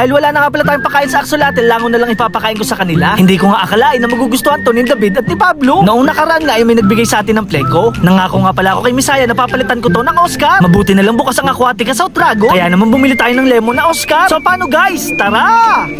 Dahil wala na nga pala tayong pakain sa Axolotl, lango na lang ipapakain ko sa kanila. Hindi ko nga akalain na magugustuhan to ni David at ni Pablo. Noong nakaraan nga ay may nagbigay sa atin ng pleko. Nangako nga pala ako kay Misaya na papalitan ko to ng Oscar. Mabuti na lang bukas ang Aquatica South Dragon. Kaya naman bumili tayo ng lemon na Oscar. So paano guys? Tara!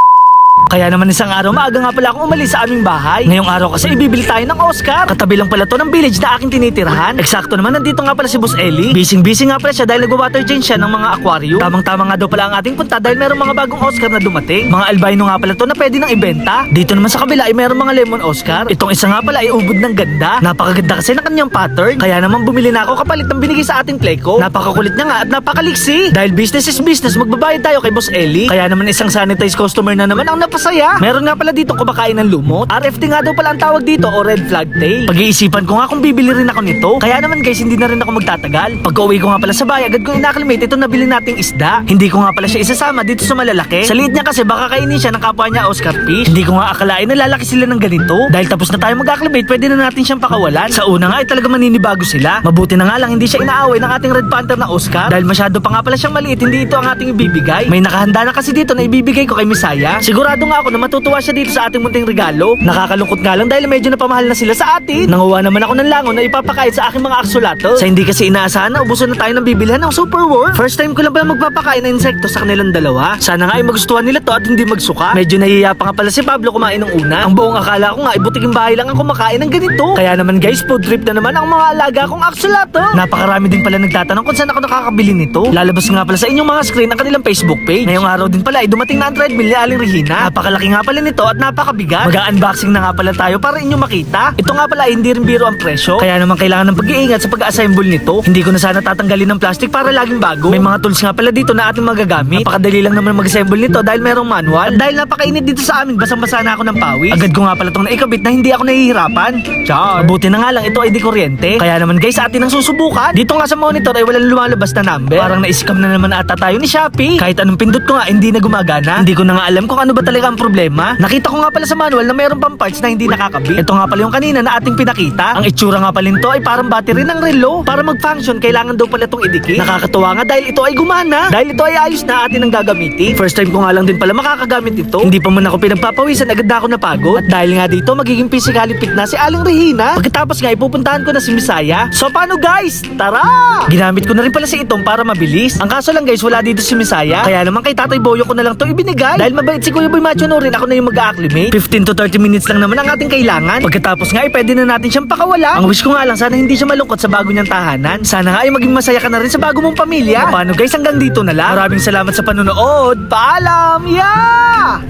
Kaya naman isang araw maaga nga pala akong umalis sa aming bahay. Ngayong araw kasi ibibili tayo ng Oscar. Katabi lang pala to ng village na aking tinitirhan. Eksakto naman nandito nga pala si Boss Ellie. Bising busy nga pala siya dahil nagwa-water change siya ng mga aquarium. Tamang-tama nga daw pala ang ating punta dahil meron mga bagong Oscar na dumating. Mga albino nga pala to na pwede nang ibenta. Dito naman sa kabila ay meron mga lemon Oscar. Itong isa nga pala ay ubod ng ganda. Napakaganda kasi ng kanyang pattern. Kaya naman bumili na ako kapalit ng binigay sa ating pleko. Napakakulit niya nga at napakaliksi. Dahil business is business, magbabayad tayo kay Boss Ellie. Kaya naman isang sanitized customer na naman ang napasaya. Meron nga pala dito kumakain ng lumot. RFT nga daw pala ang tawag dito o red flag tail. Pag-iisipan ko nga kung bibili rin ako nito. Kaya naman guys, hindi na rin ako magtatagal. Pag uwi ko nga pala sa bahay, agad ko inacclimate ito nabili nating isda. Hindi ko nga pala siya isasama dito sa malalaki. Sa liit niya kasi baka kainin siya ng kapwa niya Oscar Fish. Hindi ko nga akalain na lalaki sila ng ganito. Dahil tapos na tayo mag-acclimate, pwede na natin siyang pakawalan. Sa una nga ay talaga maninibago sila. Mabuti na nga lang hindi siya inaaway ng ating Red Panther na Oscar. Dahil masyado pa nga pala siyang maliit, hindi ito ang ating ibibigay. May nakahanda na kasi dito na ibibigay ko kay Misaya. Sigurado nga ako na matutuwa siya dito sa ating munting regalo. Nakakalungkot nga lang dahil medyo napamahal na sila sa atin. Nanguha naman ako ng langon na ipapakain sa aking mga aksolato. Sa hindi kasi inaasahan na ubusan na tayo ng bibilhan ng Super World. First time ko lang pala magpapakain ng insekto sa kanilang dalawa. Sana nga ay magustuhan nila to at hindi magsuka. Medyo nahihiya pa nga pala si Pablo kumain ng una. Ang buong akala ko nga ay butiking bahay lang ang kumakain ng ganito. Kaya naman guys, food trip na naman ang mga alaga kong aksolato. Napakarami din pala nagtatanong kung saan ako nakakabili nito. Lalabas nga pala sa inyong mga screen ang kanilang Facebook page. Ngayong araw din pala ay dumating na ang treadmill ni Aling Regina. Napakalaki nga pala nito at napakabigat. Mag-unboxing na nga pala tayo para inyo makita. Ito nga pala hindi rin biro ang presyo. Kaya naman kailangan ng pag-iingat sa pag-assemble nito. Hindi ko na sana tatanggalin ng plastic para laging bago. May mga tools nga pala dito na ating magagamit. Napakadali lang naman mag-assemble nito dahil merong manual. At dahil napakainit dito sa amin, basang-basa na ako ng pawis. Agad ko nga pala itong naikabit na hindi ako nahihirapan. Char. Mabuti na nga lang ito ay di kuryente. Kaya naman guys, atin ang susubukan. Dito nga sa monitor ay walang lumalabas na number. Parang na-scam na naman ata tayo ni Shopee. Kahit anong pindot ko nga, hindi na gumagana. Hindi ko na nga alam kung ano ba talaga ang problema. Nakita ko nga pala sa manual na mayroon pang parts na hindi nakakabit. Ito nga pala yung kanina na ating pinakita. Ang itsura nga pala nito ay parang battery ng relo. Para mag-function, kailangan daw pala itong idikit. Nakakatuwa nga dahil ito ay gumana. Dahil ito ay ayos na atin ang gagamitin. First time ko nga lang din pala makakagamit ito. Hindi pa man ako pinagpapawisan, agad na ako napagod. At dahil nga dito, magiging physically fit na si Aling Regina. Pagkatapos nga, ipupuntahan ko na si Misaya. So paano guys? Tara! Ginamit ko na rin pala si Itong para mabilis. Ang kaso lang guys, wala dito si Misaya. Kaya naman kay Tatay Boyo ko na lang to ibinigay. Dahil mabait si Kuya Boy Macho no rin, ako na yung mag-acclimate. 15 to 30 minutes lang naman ang ating kailangan. Pagkatapos nga, ay pwede na natin siyang pakawala. Ang wish ko nga lang, sana hindi siya malungkot sa bago niyang tahanan. Sana nga ay maging masaya ka na rin sa bago mong pamilya. Paano guys, hanggang dito na lang. Maraming salamat sa panonood. Paalam! Yan!